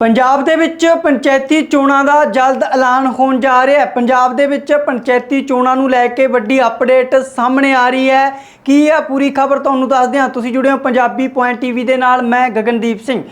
ਪੰਜਾਬ ਦੇ ਵਿੱਚ ਪੰਚਾਇਤੀ ਚੋਣਾਂ ਦਾ ਜਲਦ ਐਲਾਨ ਹੋਣ ਜਾ ਰਿਹਾ ਹੈ। ਪੰਜਾਬ ਦੇ ਵਿੱਚ ਪੰਚਾਇਤੀ ਚੋਣਾਂ ਨੂੰ ਲੈ ਕੇ ਵੱਡੀ ਅਪਡੇਟ ਸਾਹਮਣੇ ਆ ਰਹੀ ਹੈ। ਕੀ ਇਹ ਪੂਰੀ ਖਬਰ ਤੁਹਾਨੂੰ ਦੱਸਦੇ ਹਾਂ। ਤੁਸੀਂ ਜੁੜੇ ਹੋ ਪੰਜਾਬੀ ਪੁਆਇੰਟ ਟੀਵੀ ਦੇ ਨਾਲ। ਮੈਂ ਗਗਨਦੀਪ ਸਿੰਘ।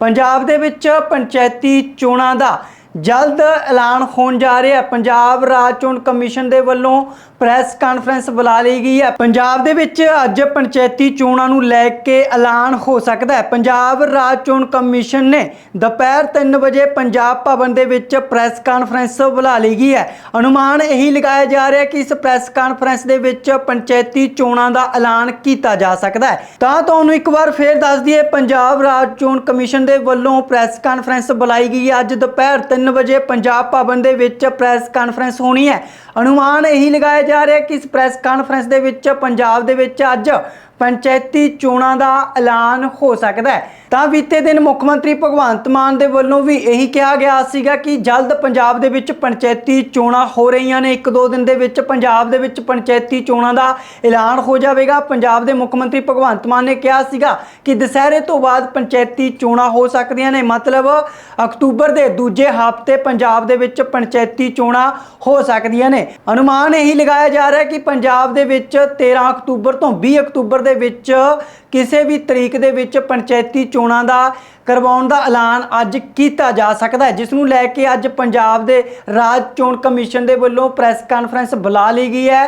ਪੰਜਾਬ ਦੇ ਵਿੱਚ ਪੰਚਾਇਤੀ ਚੋਣਾਂ ਦਾ ਜਲਦ ਐਲਾਨ ਹੋਣ ਜਾ ਰਿਹਾ ਪੰਜਾਬ ਰਾਜ ਚੋਣ ਕਮਿਸ਼ਨ ਦੇ ਵੱਲੋਂ ਪ੍ਰੈਸ ਕਾਨਫਰੰਸ ਬੁਲਾ ਲਈ ਗਈ ਹੈ। ਪੰਜਾਬ ਦੇ ਵਿੱਚ ਅੱਜ ਪੰਚਾਇਤੀ ਚੋਣਾਂ ਨੂੰ ਲੈ ਕੇ ਐਲਾਨ ਹੋ ਸਕਦਾ ਹੈ। ਪੰਜਾਬ ਰਾਜ ਚੋਣ ਕਮਿਸ਼ਨ ਨੇ ਦੁਪਹਿਰ 3 ਵਜੇ ਪੰਜਾਬ ਭਵਨ ਦੇ ਵਿੱਚ ਪ੍ਰੈਸ ਕਾਨਫਰੰਸ ਬੁਲਾ ਲਈ ਗਈ ਹੈ। ਅਨੁਮਾਨ ਇਹੀ ਲਗਾਇਆ ਜਾ ਰਿਹਾ ਕਿ ਇਸ ਪ੍ਰੈਸ ਕਾਨਫਰੰਸ ਦੇ ਵਿੱਚ ਪੰਚਾਇਤੀ ਚੋਣਾਂ ਦਾ ਐਲਾਨ ਕੀਤਾ ਜਾ ਸਕਦਾ ਹੈ। ਤਾਂ ਤੁਹਾਨੂੰ ਇੱਕ ਵਾਰ ਫੇਰ ਦੱਸ ਦਈਏ, ਪੰਜਾਬ ਰਾਜ ਚੋਣ ਕਮਿਸ਼ਨ ਦੇ ਵੱਲੋਂ ਪ੍ਰੈਸ ਕਾਨਫਰੰਸ ਬੁਲਾਈ ਗਈ ਹੈ। ਅੱਜ ਦੁਪਹਿਰ 3 ਵਜੇ ਪੰਜਾਬ ਭਵਨ ਦੇ ਵਿੱਚ ਪ੍ਰੈਸ ਕਾਨਫਰੰਸ ਹੋਣੀ ਹੈ। ਅਨੁਮਾਨ ਇਹੀ ਲਗਾਇਆ ਜਾ ਰਿਹਾ ਕਿ ਇਸ ਪ੍ਰੈਸ ਕਾਨਫਰੰਸ ਦੇ ਵਿੱਚ, ਪੰਜਾਬ ਦੇ ਵਿੱਚ ਅੱਜ ਪੰਚਾਇਤੀ ਚੋਣਾਂ ਦਾ ਐਲਾਨ ਹੋ ਸਕਦਾ ਹੈ। ਤਾਂ ਬੀਤੇ ਦਿਨ ਮੁੱਖ ਮੰਤਰੀ ਭਗਵੰਤ ਮਾਨ ਦੇ ਵੱਲੋਂ ਵੀ ਇਹੀ ਕਿਹਾ ਗਿਆ ਸੀਗਾ ਕਿ ਜਲਦ ਪੰਜਾਬ ਦੇ ਵਿੱਚ ਪੰਚਾਇਤੀ ਚੋਣਾਂ ਹੋ ਰਹੀਆਂ ਨੇ। ਇੱਕ ਦੋ ਦਿਨ ਦੇ ਵਿੱਚ ਪੰਜਾਬ ਦੇ ਵਿੱਚ ਪੰਚਾਇਤੀ ਚੋਣਾਂ ਦਾ ਐਲਾਨ ਹੋ ਜਾਵੇਗਾ। ਪੰਜਾਬ ਦੇ ਮੁੱਖ ਮੰਤਰੀ ਭਗਵੰਤ ਮਾਨ ਨੇ ਕਿਹਾ ਸੀਗਾ ਕਿ ਦੁਸਹਿਰੇ ਤੋਂ ਬਾਅਦ ਪੰਚਾਇਤੀ ਚੋਣਾਂ ਹੋ ਸਕਦੀਆਂ ਨੇ। ਮਤਲਬ ਅਕਤੂਬਰ ਦੇ ਦੂਜੇ ਹਫ਼ਤੇ ਪੰਜਾਬ ਦੇ ਵਿੱਚ ਪੰਚਾਇਤੀ ਚੋਣਾਂ ਹੋ ਸਕਦੀਆਂ ਨੇ। ਅਨੁਮਾਨ ਇਹੀ ਲਗਾਇਆ ਜਾ ਰਿਹਾ ਹੈ ਕਿ ਪੰਜਾਬ ਦੇ ਵਿੱਚ 13 ਅਕਤੂਬਰ ਤੋਂ 20 ਅਕਤੂਬਰ ਦੇ ਵਿੱਚ ਕਿਸੇ ਵੀ ਤਰੀਕ ਦੇ ਵਿੱਚ ਪੰਚਾਇਤੀ ਚੋਣਾਂ ਦਾ ਕਰਵਾਉਣ ਦਾ ਐਲਾਨ ਅੱਜ ਕੀਤਾ ਜਾ ਸਕਦਾ ਹੈ, ਜਿਸ ਨੂੰ ਲੈ ਕੇ ਅੱਜ ਪੰਜਾਬ ਦੇ ਰਾਜ ਚੋਣ ਕਮਿਸ਼ਨ ਦੇ ਵੱਲੋਂ ਪ੍ਰੈਸ ਕਾਨਫਰੰਸ ਬੁਲਾ ਲਈ ਗਈ ਹੈ।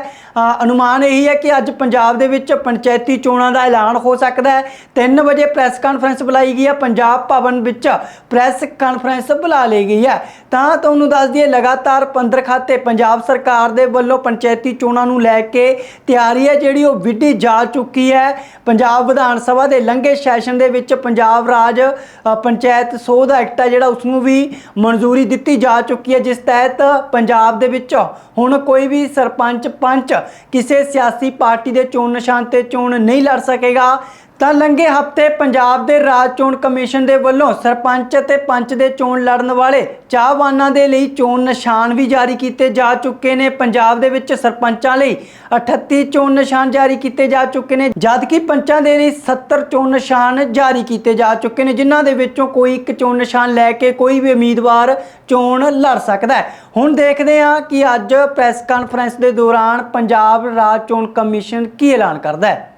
ਅਨੁਮਾਨ ਇਹੀ ਹੈ ਕਿ ਅੱਜ ਪੰਜਾਬ ਦੇ ਵਿੱਚ ਪੰਚਾਇਤੀ ਚੋਣਾਂ ਦਾ ਐਲਾਨ ਹੋ ਸਕਦਾ ਹੈ। 3 ਵਜੇ ਪ੍ਰੈਸ ਕਾਨਫਰੰਸ ਬੁਲਾਈ ਗਈ ਹੈ, ਪੰਜਾਬ ਭਵਨ ਵਿੱਚ ਪ੍ਰੈਸ ਕਾਨਫਰੰਸ ਬੁਲਾ ਲਈ ਗਈ ਹੈ। ਤਾਂ ਤੁਹਾਨੂੰ ਦੱਸ ਦਈਏ, ਲਗਾਤਾਰ 15 ਖਾਤੇ ਪੰਜਾਬ ਸਰਕਾਰ ਦੇ ਵੱਲੋਂ ਪੰਚਾਇਤੀ ਚੋਣਾਂ ਨੂੰ ਲੈ ਕੇ ਤਿਆਰੀ ਹੈ, ਜਿਹੜੀ ਉਹ ਵਿੱਢੀ ਜਾ ਚੁੱਕੀ ਹੈ। ਪੰਜਾਬ ਵਿਧਾਨ ਸਭਾ ਦੇ ਲੰਘੇ ਸੈਸ਼ਨ ਦੇ ਵਿੱਚ ਪੰਜਾਬ ਰਾਜ ਅ, ਪੰਚਾਇਤ ਸੋਧ ਐਕਟ ਹੈ ਜਿਹੜਾ ਉਸ ਨੂੰ ਵੀ ਮਨਜ਼ੂਰੀ ਦਿੱਤੀ ਜਾ ਚੁੱਕੀ ਹੈ ਜਿਸ ਤਹਿਤ ਪੰਜਾਬ ਦੇ ਵਿੱਚ ਹੁਣ ਕੋਈ ਵੀ ਸਰਪੰਚ ਪੰਚ ਕਿਸੇ ਸਿਆਸੀ ਪਾਰਟੀ ਦੇ ਚੋਣ ਨਿਸ਼ਾਨ ਤੇ ਚੋਣ ਨਹੀਂ ਲੜ ਸਕੇਗਾ। ਤਾਂ ਲੰਘੇ ਹਫ਼ਤੇ ਪੰਜਾਬ ਦੇ ਰਾਜ ਚੋਣ ਕਮਿਸ਼ਨ ਦੇ ਵੱਲੋਂ ਸਰਪੰਚ ਅਤੇ ਪੰਚ ਦੇ ਚੋਣ ਲੜਨ ਵਾਲੇ ਚਾਹਵਾਨਾਂ ਦੇ ਲਈ ਚੋਣ ਨਿਸ਼ਾਨ ਵੀ ਜਾਰੀ ਕੀਤੇ ਜਾ ਚੁੱਕੇ ਨੇ। ਪੰਜਾਬ ਦੇ ਵਿੱਚ ਸਰਪੰਚਾਂ ਲਈ 38 ਚੋਣ ਨਿਸ਼ਾਨ ਜਾਰੀ ਕੀਤੇ ਜਾ ਚੁੱਕੇ ਨੇ, ਜਦਕਿ ਪੰਚਾਂ ਦੇ ਲਈ 70 ਚੋਣ ਨਿਸ਼ਾਨ ਜਾਰੀ ਕੀਤੇ ਜਾ ਚੁੱਕੇ ਨੇ, ਜਿਨ੍ਹਾਂ ਦੇ ਵਿੱਚੋਂ ਕੋਈ ਇੱਕ ਚੋਣ ਨਿਸ਼ਾਨ ਲੈ ਕੇ ਕੋਈ ਵੀ ਉਮੀਦਵਾਰ ਚੋਣ ਲੜ ਸਕਦਾ ਹੈ। ਹੁਣ ਦੇਖਦੇ ਹਾਂ ਕਿ ਅੱਜ ਪ੍ਰੈਸ ਕਾਨਫਰੰਸ ਦੇ ਦੌਰਾਨ ਪੰਜਾਬ ਰਾਜ ਚੋਣ ਕਮਿਸ਼ਨ ਕੀ ਐਲਾਨ ਕਰਦਾ ਹੈ।